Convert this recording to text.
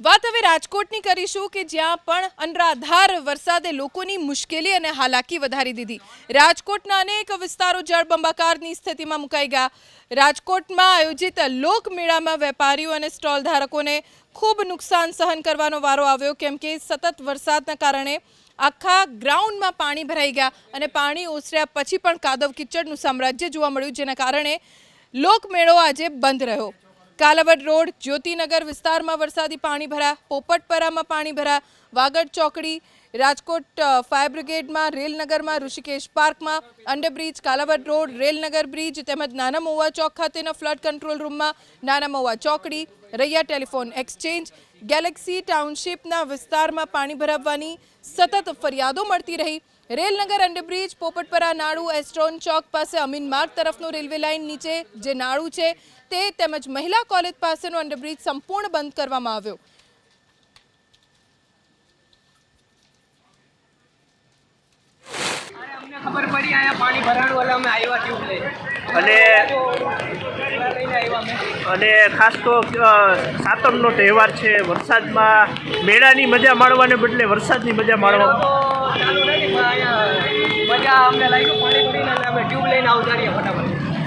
વાત હવે રાજકોટની કરીશું કે જ્યાં પણ અનરાધાર વરસાદે લોકોની મુશ્કેલી અને હાલાકી વધારી દીધી. રાજકોટના અનેક વિસ્તારો જળબંબાકારની સ્થિતિમાં મુકાઈ ગયા. રાજકોટમાં આયોજિત લોકમેળામાં વેપારીઓ અને સ્ટોલ ધારકોને ખૂબ નુકસાન સહન કરવાનો વારો આવ્યો, કેમ કે સતત વરસાદના કારણે આખા ગ્રાઉન્ડમાં પાણી ભરાઈ ગયા અને પાણી ઓસર્યા પછી પણ કાદવ કિચડનું સામ્રાજ્ય જોવા મળ્યું, જેના કારણે લોકમેળો આજે બંધ રહ્યો. કાલાવડ રોડ, જ્યોતિનગર વિસ્તારમાં વરસાદી પાણી ભરાયા. પોપટપરામાં પાણી ભરાયા. વાગડ ચોકડી, રાજકોટ ફાયર બ્રિગેડમાં, રેલનગરમાં, ઋષિકેશ પાર્કમાં, underbridge, Kalawad road, Railnagar bridge, તેમજ નાના મહુવા ચોક ખાતેના ફ્લડ કંટ્રોલ રૂમમાં નાના મહુવા ચોકડી, રૈયા ટેલિફોન એક્સચેન્જ ગેલેક્સી ટાઉનશીપના વિસ્તારમાં પાણી ભરાવવાની સતત ફરિયાદો મળતી રહી. રેલનગર અંડરબ્રિજ, પોપટપરા, નાળુ, એસ્ટ્રોન ચોક પાસે અમીન માર્ગ તરફનું રેલવે લાઇન નીચે જે નાળું છે તે તેમજ મહિલા કોલેજ પાસેનો અંડરબ્રિજ સંપૂર્ણ બંધ કરવામાં આવ્યો. ખબર પડી અહીંયા પાણી ભરાણું એટલે અમે આવ્યા ટ્યુબ અને ખાસ તો સાતમનો તહેવાર છે વરસાદમાં મેળાની મજા માણવાને બદલે વરસાદની મજા માણવા મજા અમને લાગ્યું પાણી પડીને અમે ટ્યુબ લઈને આવતા રહીએ ફટાફટ.